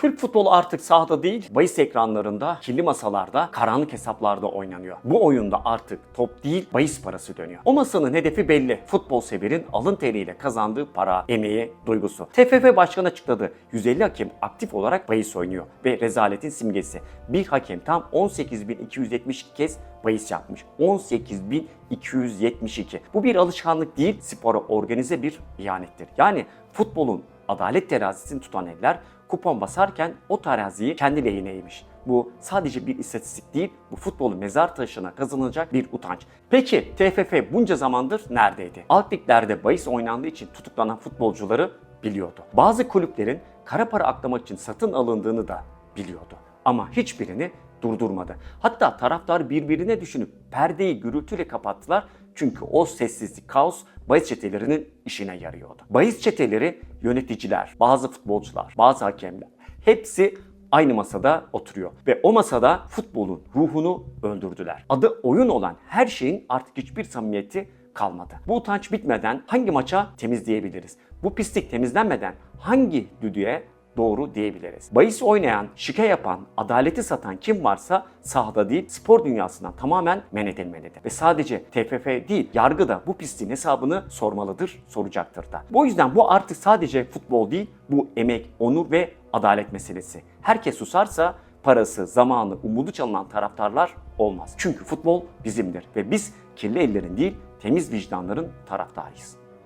Türk futbolu artık sahada değil, bahis ekranlarında, kirli masalarda, karanlık hesaplarda oynanıyor. Bu oyunda artık top değil, bahis parası dönüyor. O masanın hedefi belli. Futbol severin alın teriyle kazandığı para, emeği, duygusu. TFF Başkanı açıkladı. 150 hakem aktif olarak bahis oynuyor ve rezaletin simgesi. Bir hakem tam 18.272 kez bahis yapmış. 18.272. Bu bir alışkanlık değil, spora organize bir ihanettir. Yani futbolun adalet terazisini tutan eller kupon basarken o teraziyi kendi lehine eğmiş. Bu sadece bir istatistik değil, bu futbolu mezar taşına kazanılacak bir utanç. Peki TFF bunca zamandır neredeydi? Alt liglerde bahis oynandığı için tutuklanan futbolcuları biliyordu. Bazı kulüplerin kara para aklamak için satın alındığını da biliyordu. Ama hiçbirini durdurmadı. Hatta taraftar birbirine düşünüp perdeyi gürültüyle kapattılar çünkü o sessizlik, kaos bahis çetelerinin işine yarıyordu. Bahis çeteleri yöneticiler, bazı futbolcular, bazı hakemler hepsi aynı masada oturuyor. Ve o masada futbolun ruhunu öldürdüler. Adı oyun olan her şeyin artık hiçbir samimiyeti kalmadı. Bu utanç bitmeden hangi maça temizleyebiliriz? Bu pislik temizlenmeden hangi düdüğe doğru diyebiliriz. Bahis oynayan, şike yapan, adaleti satan kim varsa sahada değil spor dünyasından tamamen men edilmelidir. Ve sadece TFF değil yargı da bu pisliğin hesabını sormalıdır, soracaktır da. Bu yüzden bu artık sadece futbol değil, bu emek, onur ve adalet meselesi. Herkes susarsa parası, zamanı, umudu çalınan taraftarlar olmaz. Çünkü futbol bizimdir ve biz kirli ellerin değil, temiz vicdanların taraftarıyız.